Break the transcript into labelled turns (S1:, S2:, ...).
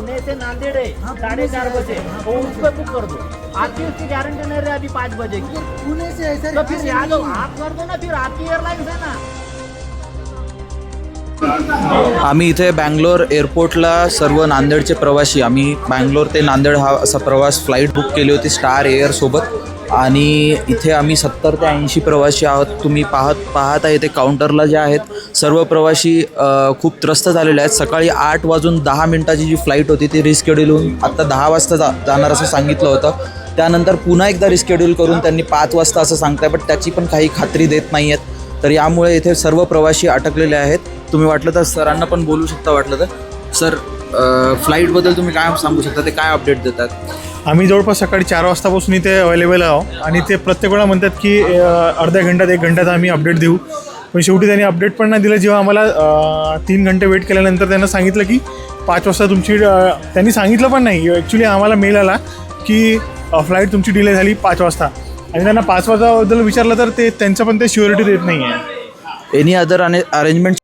S1: पुणे से नांदेड़ है साढ़े चार बजे. वो उस पर बुक कर दो आपकी उसकी गारंटी नहीं रही अभी पाँच बजे. की
S2: पुणे से ऐसा
S1: तो फिर यहाँ दो आप कर दो ना फिर आपकी एयरलाइंस है ना.
S3: आम्ही इथे बँगलोर एअरपोर्टला सर्व नांदेडचे प्रवासी. आम्ही बँगलोर ते नांदेड हा असा प्रवास फ्लाईट बुक केली होती स्टार एअरसोबत आणि इथे आम्ही सत्तर ते ऐंशी प्रवासी आहोत. तुम्ही पाहत पाहत आहे ते काउंटरला जे आहेत सर्व प्रवासी खूप त्रस्त झालेले आहेत. सकाळी आठ वाजून दहा मिनटाची जी फ्लाईट होती ती रिस्केड्यूल होऊन आत्ता दहा वाजता जा जाणार असं सांगितलं होतं. त्यानंतर पुन्हा एकदा रिस्केड्यूल करून त्यांनी पाच वाजता असं सांगताय पण त्याची पण काही खात्री देत नाही आहेत तर यामुळे इथे सर्व प्रवासी अटकलेले आहेत. तुम्ही वाटलं तर सरांना पण बोलू शकता वाटलं तर. सर फ्लाईटबद्दल तुम्ही काय सांगू शकता? ते काय अपडेट देतात?
S4: आम्ही जवळपास सकाळी चार वाजतापासून इथे अवेलेबल आहोत. आणि ते प्रत्येक वेळा म्हणतात की अर्ध्या घंट्यात एक घंट्यात आम्ही अपडेट देऊ. पण शेवटी त्यांनी अपडेट पण नाही दिलं. जेव्हा आम्हाला तीन घंटे वेट केल्यानंतर त्यांना सांगितलं की पाच वाजता तुमची त्यांनी सांगितलं पण नाही. ॲक्च्युली आम्हाला मेल आला की फ्लाईट तुमची डिले झाली पाच वाजता. आणि त्यांना पाच वाजताबद्दल विचारलं तर ते त्यांचं पण ते शुअरिटी देत नाही आहे
S3: एनी अदर अरेंजमेंट